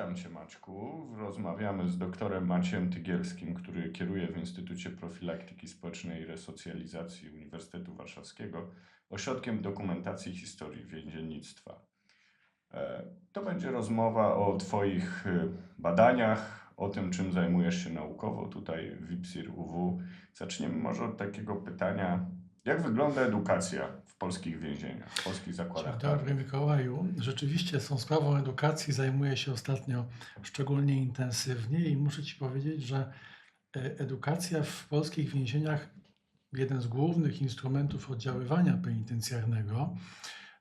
Witam Cię Maćku. Rozmawiamy z doktorem Maciejem Tygielskim, który kieruje w Instytucie Profilaktyki Społecznej i Resocjalizacji Uniwersytetu Warszawskiego Ośrodkiem Dokumentacji Historii Więziennictwa. E, To będzie rozmowa o Twoich y, badaniach, o tym, czym zajmujesz się naukowo tutaj w IPSIR UW. Zaczniemy może od takiego pytania, jak wygląda edukacja w polskich więzieniach, w polskich zakładach dobry? Mikołaju. Rzeczywiście tą sprawą edukacji zajmuję się ostatnio szczególnie intensywnie i muszę Ci powiedzieć, że e, edukacja w polskich więzieniach, jeden z głównych instrumentów oddziaływania penitencjarnego,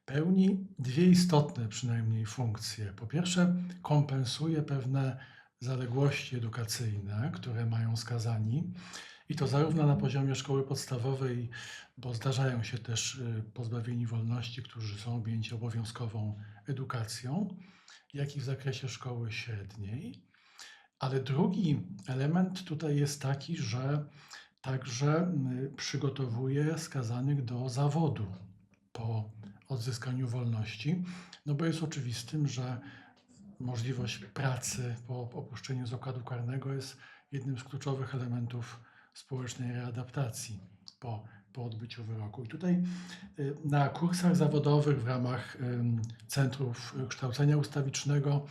pełni dwie istotne przynajmniej funkcje. Po pierwsze, kompensuje pewne zaległości edukacyjne, które mają skazani. I to zarówno na poziomie szkoły podstawowej, bo zdarzają się też y, pozbawieni wolności, którzy są objęci obowiązkową edukacją, jak i w zakresie szkoły średniej. Ale drugi element tutaj jest taki, że także y, przygotowuje skazanych do zawodu po odzyskaniu wolności, no bo jest oczywistym, że możliwość pracy po opuszczeniu zakładu karnego jest jednym z kluczowych elementów społecznej readaptacji po, po odbyciu wyroku. I tutaj y, na kursach zawodowych w ramach centrów kształcenia ustawicznego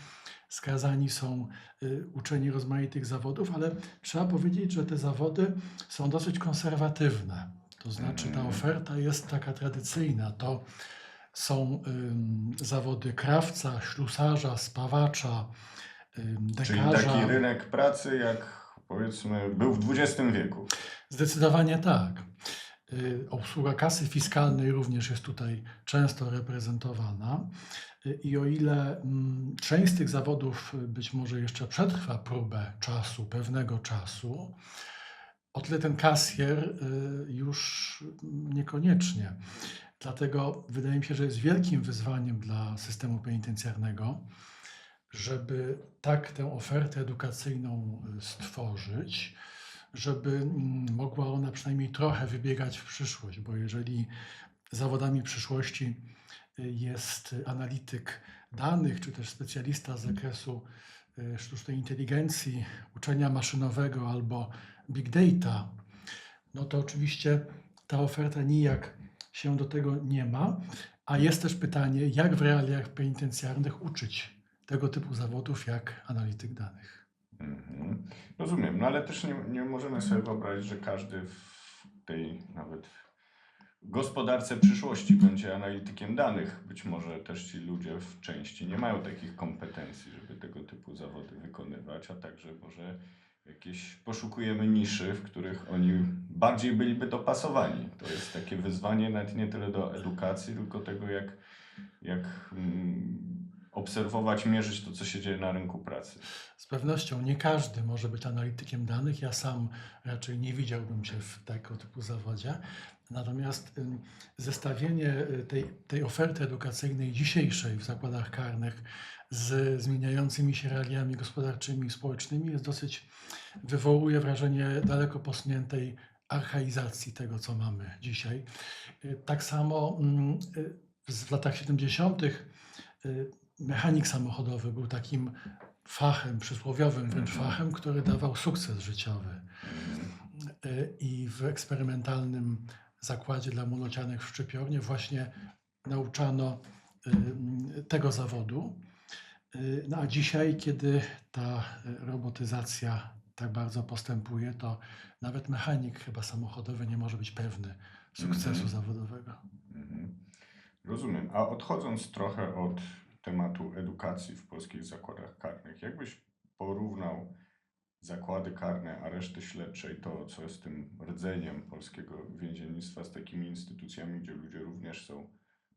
skazani są y, uczeni rozmaitych zawodów, ale trzeba powiedzieć, że te zawody są dosyć konserwatywne. To znaczy ta Mhm. oferta jest taka tradycyjna. To są zawody krawca, ślusarza, spawacza, ym, Czyli dekarza. taki rynek pracy, jak powiedzmy był w XX wieku. Zdecydowanie tak. Y, Obsługa kasy fiskalnej również jest tutaj często reprezentowana. Y, I o ile mm, część z tych zawodów y, być może jeszcze przetrwa próbę czasu, pewnego czasu, o tyle ten kasjer już niekoniecznie. Dlatego wydaje mi się, że jest wielkim wyzwaniem dla systemu penitencjarnego, żeby tak tę ofertę edukacyjną y, stworzyć, żeby mm, mogła ona przynajmniej trochę wybiegać w przyszłość, bo jeżeli zawodami przyszłości y, jest analityk danych, czy też specjalista z zakresu y, sztucznej inteligencji, uczenia maszynowego albo big data, no to oczywiście ta oferta nijak się do tego nie ma. A jest też pytanie, jak w realiach penitencjarnych uczyć tego typu zawodów jak analityk danych. Mhm. Rozumiem, no ale też nie, nie możemy sobie wyobrazić, że każdy w tej nawet gospodarce przyszłości będzie analitykiem danych. Być może też ci ludzie w części nie mają takich kompetencji, żeby tego typu zawody wykonywać, a także może jakieś poszukujemy niszy, w których oni bardziej byliby dopasowani. To jest takie wyzwanie nawet nie tyle do edukacji, tylko tego, jak, jak mm, obserwować, mierzyć to, co się dzieje na rynku pracy. Z pewnością nie każdy może być analitykiem danych. Ja sam raczej nie widziałbym się w tego typu zawodzie. Natomiast zestawienie y, tej, tej oferty edukacyjnej dzisiejszej w zakładach karnych z zmieniającymi się realiami gospodarczymi i społecznymi jest dosyć, wywołuje wrażenie daleko posuniętej archaizacji tego, co mamy dzisiaj. Y, Tak samo mm, y, w latach 70. mechanik samochodowy był takim fachem, przysłowiowym wręcz Mhm. fachem, który dawał sukces życiowy. Y, I w eksperymentalnym zakładzie dla młodocianych w Szczypiornie właśnie nauczano y, tego zawodu. Y, No a dzisiaj, kiedy ta robotyzacja tak bardzo postępuje, to nawet mechanik chyba samochodowy nie może być pewny sukcesu Mhm. zawodowego. Mhm. Rozumiem. A odchodząc trochę od tematu edukacji w polskich zakładach karnych, jakbyś porównał zakłady karne, areszty śledcze i to, co jest tym rdzeniem polskiego więziennictwa z takimi instytucjami, gdzie ludzie również są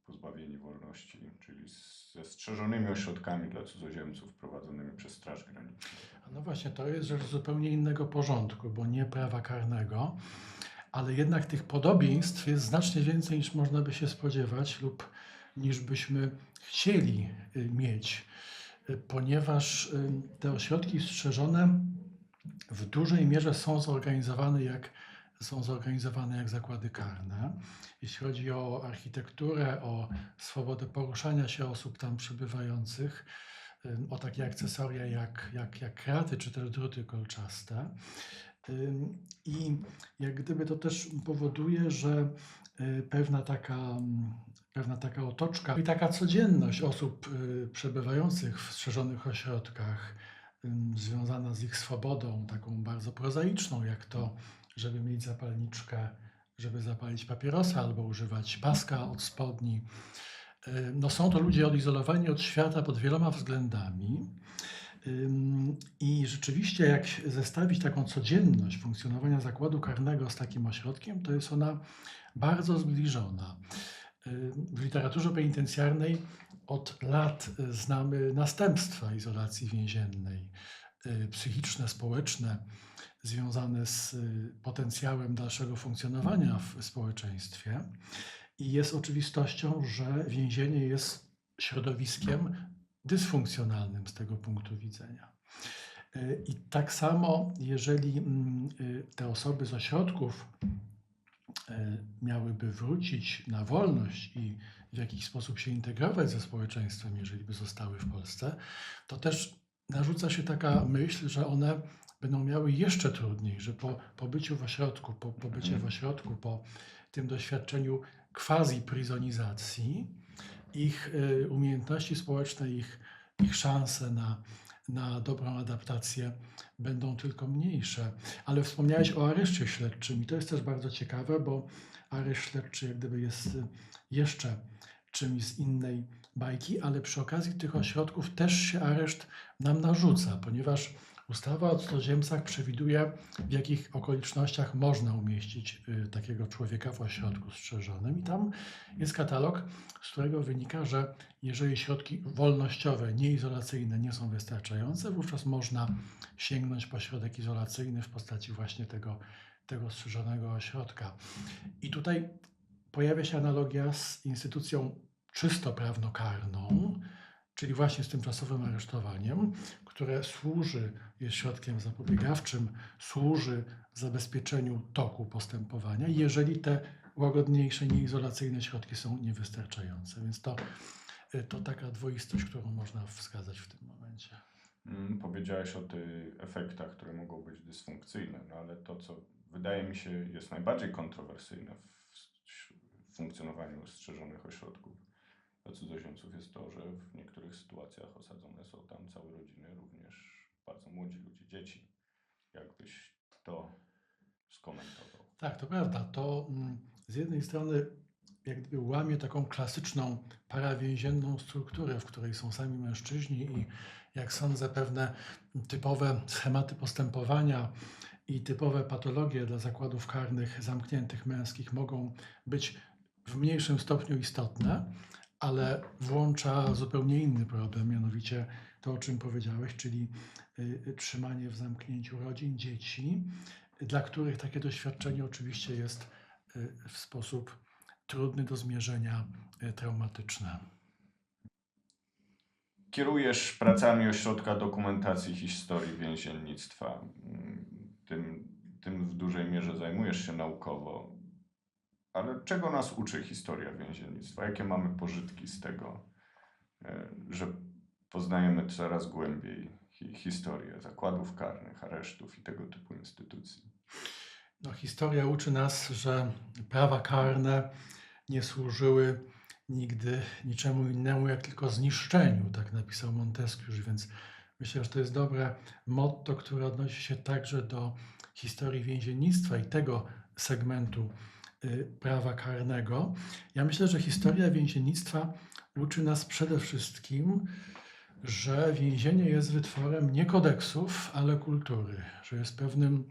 pozbawieni wolności, czyli ze strzeżonymi ośrodkami dla cudzoziemców prowadzonymi przez Straż Graniczną. No właśnie, to jest rzecz zupełnie innego porządku, bo nie prawa karnego, ale jednak tych podobieństw jest znacznie więcej niż można by się spodziewać lub niż byśmy chcieli y, mieć, y, ponieważ y, te ośrodki strzeżone w dużej mierze są zorganizowane jak, są zorganizowane jak zakłady karne. Jeśli chodzi o architekturę, o swobodę poruszania się osób tam przebywających, o takie akcesoria jak, jak, jak kraty czy też druty kolczaste. I jak gdyby to też powoduje, że pewna taka, mm, pewna taka otoczka i taka codzienność osób y, przebywających w strzeżonych ośrodkach, związana z ich swobodą, taką bardzo prozaiczną, jak to, żeby mieć zapalniczkę, żeby zapalić papierosa albo używać paska od spodni. Y, No są to ludzie odizolowani od świata pod wieloma względami. I rzeczywiście, jak zestawić taką codzienność funkcjonowania zakładu karnego z takim ośrodkiem, to jest ona bardzo zbliżona. W literaturze penitencjarnej od lat znamy następstwa izolacji więziennej, y, psychiczne, społeczne, związane z y, potencjałem dalszego funkcjonowania w społeczeństwie. I jest oczywistością, że więzienie jest środowiskiem dysfunkcjonalnym z tego punktu widzenia. Y, I tak samo, jeżeli mm, te osoby z ośrodków miałyby wrócić na wolność i w jakiś sposób się integrować ze społeczeństwem, jeżeli by zostały w Polsce, to też narzuca się taka myśl, że one będą miały jeszcze trudniej, że po pobyciu w ośrodku, po pobycie w ośrodku, po tym doświadczeniu quasi-pryzonizacji, ich y, umiejętności społeczne, ich, ich szanse na, na dobrą adaptację będą tylko mniejsze. Ale wspomniałeś o areszcie śledczym i to jest też bardzo ciekawe, bo areszt śledczy jak gdyby jest y, jeszcze czymś z innej bajki, ale przy okazji tych ośrodków też się areszt nam narzuca, ponieważ ustawa o cudzoziemcach przewiduje, w jakich okolicznościach można umieścić y, takiego człowieka w ośrodku strzeżonym. I tam jest katalog, z którego wynika, że jeżeli środki wolnościowe, nieizolacyjne nie są wystarczające, wówczas można sięgnąć po środek izolacyjny w postaci właśnie tego, tego strzeżonego ośrodka. I tutaj pojawia się analogia z instytucją czysto prawnokarną, czyli właśnie z tymczasowym aresztowaniem, które służy, jest środkiem zapobiegawczym, służy zabezpieczeniu toku postępowania, jeżeli te łagodniejsze, nieizolacyjne środki są niewystarczające. Więc to, y, to taka dwoistość, którą można wskazać w tym momencie. Mm, Powiedziałeś o tych efektach, które mogą być dysfunkcyjne, no ale to, co wydaje mi się jest najbardziej kontrowersyjne w funkcjonowaniu strzeżonych ośrodków dla cudzoziemców jest to, że w niektórych sytuacjach osadzone są tam całe rodziny, również bardzo młodzi ludzie, dzieci. Jakbyś to skomentował? Tak, to prawda. To mm, z jednej strony jak gdyby łamie taką klasyczną parawięzienną strukturę, w której są sami mężczyźni i jak sądzę pewne typowe schematy postępowania i typowe patologie dla zakładów karnych zamkniętych męskich mogą być w mniejszym stopniu istotne, ale włącza zupełnie inny problem, mianowicie to, o czym powiedziałeś, czyli y, y, trzymanie w zamknięciu rodzin, dzieci, dla których takie doświadczenie oczywiście jest y, w sposób trudny do zmierzenia traumatyczne. Kierujesz pracami Ośrodka Dokumentacji Historii Więziennictwa. Tym, tym w dużej mierze zajmujesz się naukowo. Ale czego nas uczy historia więziennictwa? Jakie mamy pożytki z tego, e, że poznajemy coraz głębiej hi- historię zakładów karnych, aresztów i tego typu instytucji? No, historia uczy nas, że prawa karne nie służyły nigdy niczemu innemu, jak tylko zniszczeniu, tak napisał Montesquieu, więc myślę, że to jest dobre motto, które odnosi się także do historii więziennictwa i tego segmentu prawa karnego. Ja myślę, że historia więziennictwa uczy nas przede wszystkim, że więzienie jest wytworem nie kodeksów, ale kultury, że jest pewnym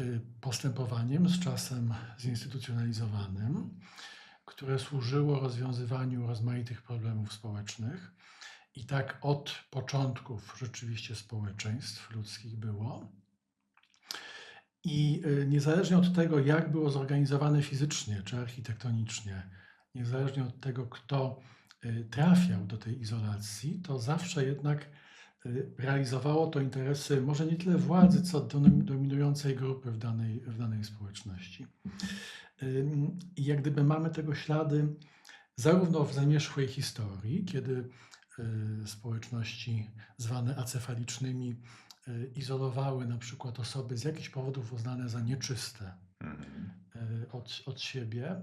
y, postępowaniem z czasem zinstytucjonalizowanym, które służyło rozwiązywaniu rozmaitych problemów społecznych. I tak od początków rzeczywiście społeczeństw ludzkich było. I y, niezależnie od tego, jak było zorganizowane fizycznie czy architektonicznie, niezależnie od tego, kto y, trafiał do tej izolacji, to zawsze jednak y, realizowało to interesy może nie tyle władzy, co domi- dominującej grupy w danej, w danej społeczności. I jak gdyby mamy tego ślady zarówno w zamierzchłej historii, kiedy społeczności zwane acefalicznymi izolowały na przykład osoby z jakichś powodów uznane za nieczyste Mhm. y, od, od siebie.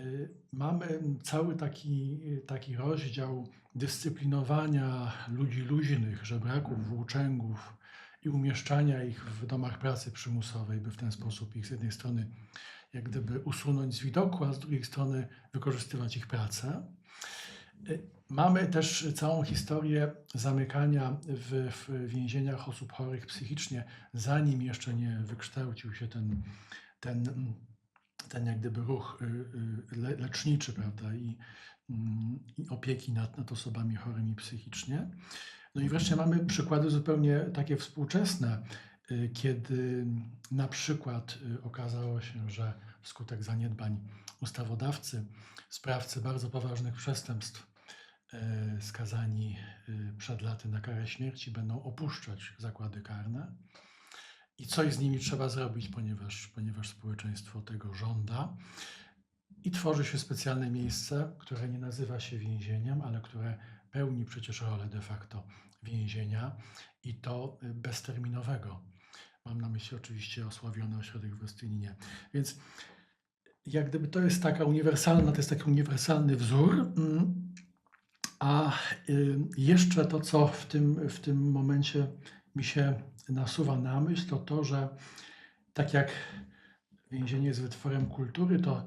Y, Mamy cały taki, taki rozdział dyscyplinowania ludzi luźnych, żebraków, włóczęgów i umieszczania ich w domach pracy przymusowej, by w ten sposób ich z jednej strony jak gdyby usunąć z widoku, a z drugiej strony wykorzystywać ich pracę. Y, Mamy też całą historię zamykania w, w więzieniach osób chorych psychicznie, zanim jeszcze nie wykształcił się ten, ten, ten jak gdyby ruch y, y, le, leczniczy, prawda, i, mm, i opieki nad, nad osobami chorymi psychicznie. No i wreszcie mamy przykłady zupełnie takie współczesne, kiedy na przykład okazało się, że wskutek zaniedbań ustawodawcy sprawcy bardzo poważnych przestępstw skazani y, przed laty na karę śmierci będą opuszczać zakłady karne. I coś z nimi trzeba zrobić, ponieważ, ponieważ społeczeństwo tego żąda. I tworzy się specjalne miejsce, które nie nazywa się więzieniem, ale które pełni przecież rolę de facto więzienia i to y, bezterminowego. Mam na myśli oczywiście osławiony ośrodek w Gostyninie. Więc jak gdyby to jest taka uniwersalna, to jest taki uniwersalny wzór. A y, jeszcze to, co w tym, w tym momencie mi się nasuwa na myśl, to to, że tak jak więzienie jest wytworem kultury, to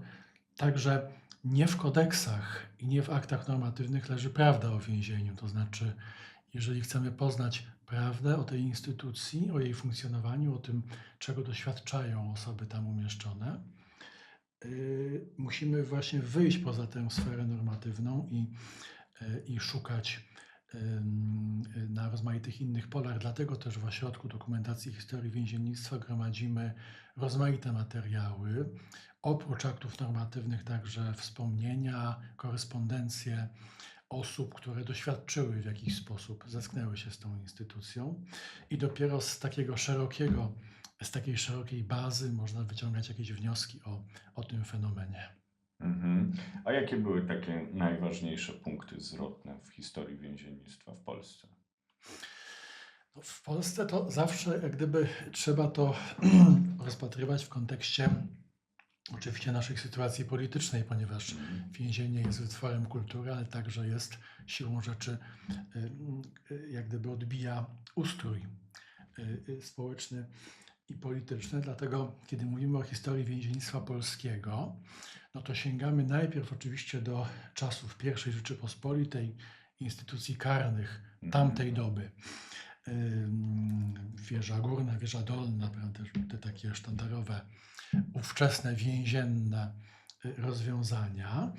także nie w kodeksach i nie w aktach normatywnych leży prawda o więzieniu. To znaczy, jeżeli chcemy poznać prawdę o tej instytucji, o jej funkcjonowaniu, o tym, czego doświadczają osoby tam umieszczone, yy, musimy właśnie wyjść poza tę sferę normatywną i, i szukać na rozmaitych innych polach. Dlatego też w Ośrodku Dokumentacji Historii Więziennictwa gromadzimy rozmaite materiały. Oprócz aktów normatywnych także wspomnienia, korespondencje osób, które doświadczyły w jakiś sposób, zetknęły się z tą instytucją i dopiero z takiego szerokiego, z takiej szerokiej bazy można wyciągać jakieś wnioski o, o tym fenomenie. Mhm. A jakie były takie najważniejsze punkty zwrotne w historii więziennictwa w Polsce? No, W Polsce to zawsze jak gdyby trzeba to rozpatrywać w kontekście oczywiście naszej sytuacji politycznej, ponieważ więzienie jest wytworem kultury, ale także jest siłą rzeczy, y, y, jak gdyby odbija ustrój y, społeczny i polityczny. Dlatego, kiedy mówimy o historii więziennictwa polskiego, no to sięgamy najpierw oczywiście do czasów I Rzeczypospolitej, instytucji karnych tamtej doby. Ym, Wieża górna, wieża dolna, prawda, też te takie sztandarowe, ówczesne więzienne y, rozwiązania.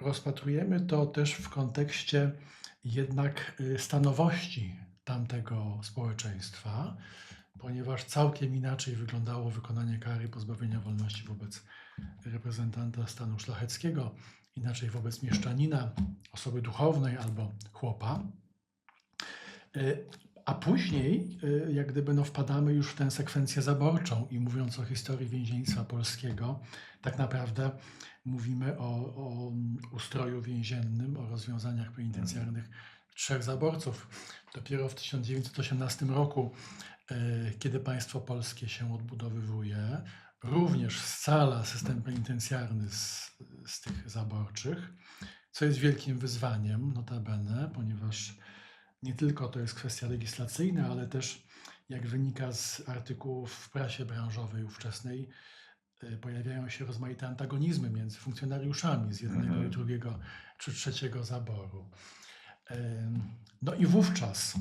Rozpatrujemy to też w kontekście jednak y, stanowości tamtego społeczeństwa, ponieważ całkiem inaczej wyglądało wykonanie kary pozbawienia wolności wobec reprezentanta stanu szlacheckiego, inaczej wobec mieszczanina, osoby duchownej albo chłopa. Y, A później, y, jak gdyby, no, wpadamy już w tę sekwencję zaborczą i mówiąc o historii więziennictwa polskiego, tak naprawdę mówimy o, o ustroju więziennym, o rozwiązaniach penitencjarnych trzech zaborców. Dopiero w 1918 roku, y, kiedy państwo polskie się odbudowywuje, również scala system penitencjarny z, z tych zaborczych, co jest wielkim wyzwaniem, notabene, ponieważ nie tylko to jest kwestia legislacyjna, ale też, jak wynika z artykułów w prasie branżowej ówczesnej, y, pojawiają się rozmaite antagonizmy między funkcjonariuszami z jednego Mhm. i drugiego czy trzeciego zaboru. Ym, No i wówczas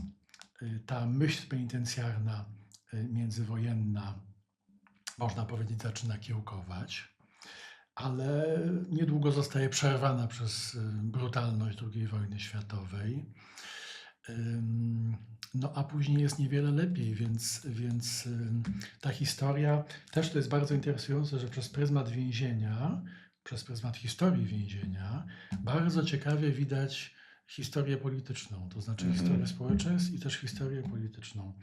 y, ta myśl penitencjarna y, międzywojenna, można powiedzieć, zaczyna kiełkować, ale niedługo zostaje przerwana przez y, brutalność II wojny światowej. No a później jest niewiele lepiej, więc, więc ym, ta historia też to jest bardzo interesujące, że przez pryzmat więzienia, przez pryzmat historii więzienia, bardzo ciekawie widać historię polityczną, to znaczy Mhm. historię społeczeństw i też historię polityczną,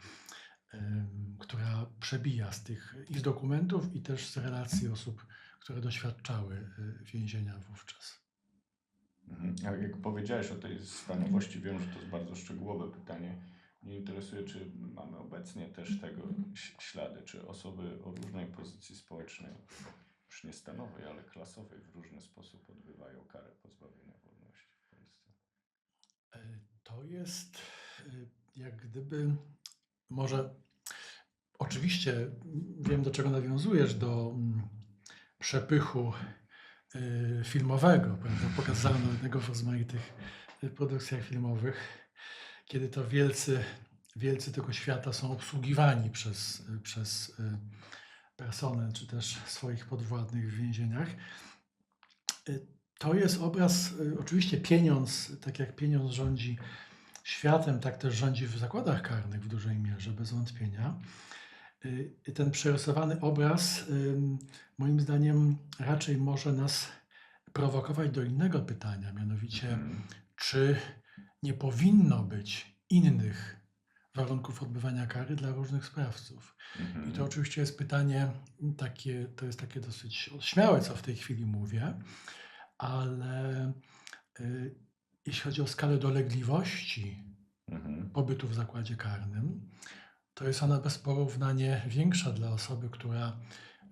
która przebija z tych i z dokumentów, i też z relacji osób, które doświadczały y, więzienia wówczas. Mhm. Jak powiedziałeś o tej stanowości, wiem, że to jest bardzo szczegółowe pytanie. Mnie interesuje, czy mamy obecnie też tego ślady, czy osoby o różnej pozycji społecznej, już nie stanowej, ale klasowej, w różny sposób odbywają karę pozbawienia wolności w Polsce. E, To jest e, jak gdyby może oczywiście wiem do czego nawiązujesz do mm, przepychu e, filmowego, prawda, pokazanego w rozmaitych e, produkcjach filmowych, kiedy to wielcy, wielcy tego świata są obsługiwani przez, przez e, personel czy też swoich podwładnych w więzieniach. To jest obraz, y, oczywiście pieniądz, tak jak pieniądz rządzi światem, tak też rządzi w zakładach karnych w dużej mierze, bez wątpienia. Y, Ten przerysowany obraz, moim zdaniem, raczej może nas prowokować do innego pytania, mianowicie, Mhm. czy nie powinno być innych warunków odbywania kary dla różnych sprawców. Mhm. I to oczywiście jest pytanie takie, to jest takie dosyć śmiałe, co w tej chwili mówię, ale y, jeśli chodzi o skalę dolegliwości Mhm. pobytu w zakładzie karnym, to jest ona bez porównania większa dla osoby, która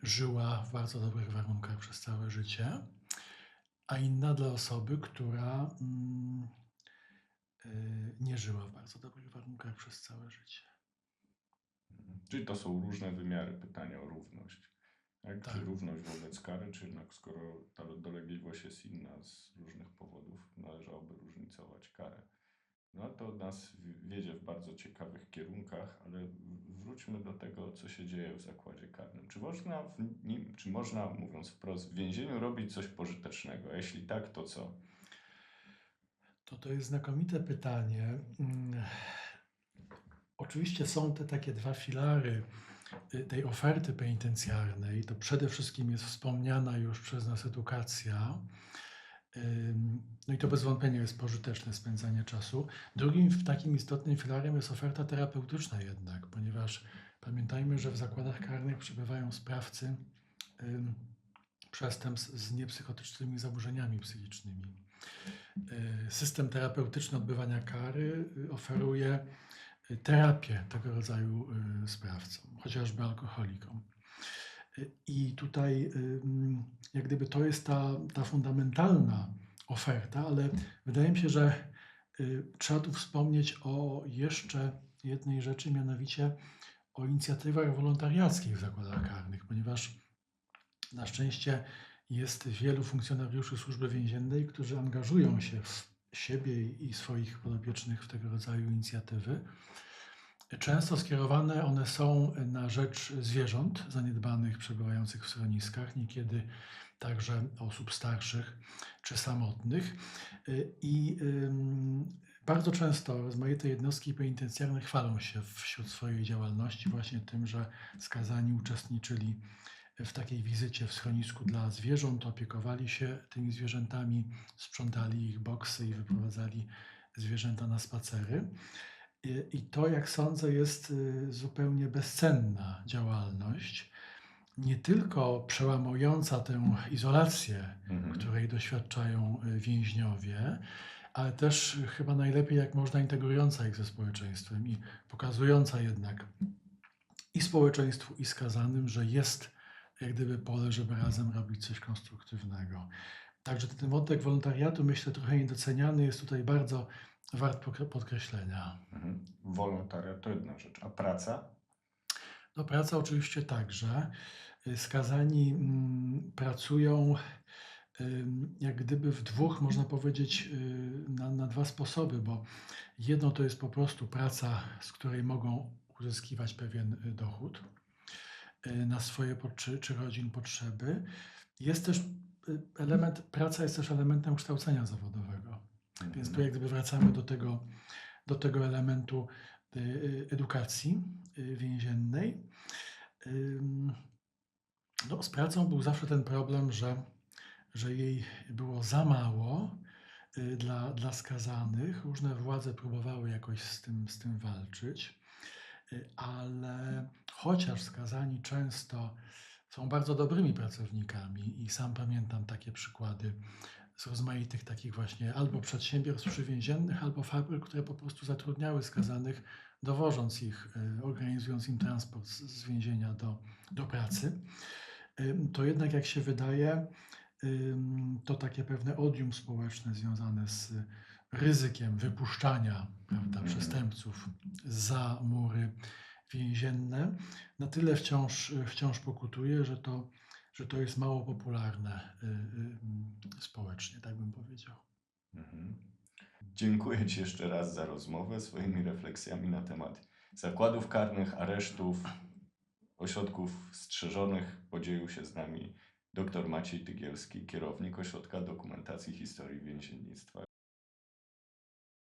żyła w bardzo dobrych warunkach przez całe życie, a inna dla osoby, która mm, y, nie żyła w bardzo dobrych warunkach przez całe życie. Czyli to są różne wymiary pytania o równość. Tak? Tak. Czy równość wobec kary, czy jednak skoro ta dolegliwość jest inna z różnych powodów, należałoby różnicować karę. No to nas wiedzie w bardzo ciekawych kierunkach, ale wróćmy do tego, co się dzieje w zakładzie karnym. Czy można, w nim, czy można, mówiąc wprost, w więzieniu robić coś pożytecznego? A jeśli tak, to co? To to jest znakomite pytanie. Mm, Oczywiście są te takie dwa filary y, tej oferty penitencjarnej. To przede wszystkim jest wspomniana już przez nas edukacja. No i to bez wątpienia jest pożyteczne spędzanie czasu. Drugim takim istotnym filarem jest oferta terapeutyczna jednak, ponieważ pamiętajmy, że w zakładach karnych przebywają sprawcy przestępstw z niepsychotycznymi zaburzeniami psychicznymi. Y, System terapeutyczny odbywania kary y, oferuje terapię tego rodzaju y, sprawcom, chociażby alkoholikom. I tutaj jak gdyby to jest ta, ta fundamentalna oferta, ale wydaje mi się, że y, trzeba tu wspomnieć o jeszcze jednej rzeczy, mianowicie o inicjatywach wolontariackich w zakładach karnych, ponieważ na szczęście jest wielu funkcjonariuszy służby więziennej, którzy angażują się w siebie i swoich podopiecznych w tego rodzaju inicjatywy. Często skierowane one są na rzecz zwierząt zaniedbanych, przebywających w schroniskach, niekiedy także osób starszych czy samotnych. I bardzo często rozmaite jednostki penitencjarne chwalą się wśród swojej działalności właśnie tym, że skazani uczestniczyli w takiej wizycie w schronisku dla zwierząt, opiekowali się tymi zwierzętami, sprzątali ich boksy i wyprowadzali zwierzęta na spacery. I- to, jak sądzę, jest y, zupełnie bezcenna działalność, nie tylko przełamująca tę izolację, Mhm. której doświadczają y, więźniowie, ale też chyba najlepiej jak można integrująca ich ze społeczeństwem i pokazująca jednak i społeczeństwu, i skazanym, że jest jak gdyby pole, żeby razem robić coś konstruktywnego. Także ten wątek wolontariatu, myślę, trochę niedoceniany, jest tutaj bardzo wart podkreślenia. Mhm. Wolontariat to jedna rzecz. A praca? No, praca oczywiście także. Y, Skazani mm, pracują jak gdyby w dwóch, można powiedzieć, y, na, na dwa sposoby, bo jedno to jest po prostu praca, z której mogą uzyskiwać pewien y, dochód na swoje poczy, czy rodzin potrzeby. Jest też element, praca jest też elementem kształcenia zawodowego. Więc Mhm. tu jak gdyby wracamy do tego, do tego elementu y, y, edukacji y, więziennej. No, z pracą był zawsze ten problem, że, że jej było za mało dla, dla skazanych. Różne władze próbowały jakoś z tym, z tym walczyć, ale chociaż skazani często są bardzo dobrymi pracownikami i sam pamiętam takie przykłady z rozmaitych takich właśnie albo przedsiębiorstw przywięziennych, albo fabryk, które po prostu zatrudniały skazanych, dowożąc ich, y, organizując im transport z, więzienia do, do pracy. To jednak, jak się wydaje, to takie pewne odium społeczne związane z ryzykiem wypuszczania prawda, Mhm. przestępców za mury więzienne, na tyle wciąż, wciąż pokutuje, że to, że to jest mało popularne y, y, społecznie, tak bym powiedział. Mhm. Dziękuję Ci jeszcze raz za rozmowę, swoimi refleksjami na temat zakładów karnych, aresztów, ośrodków strzeżonych. Podzielił się z nami dr Maciej Tygielski, kierownik Ośrodka Dokumentacji Historii Więziennictwa.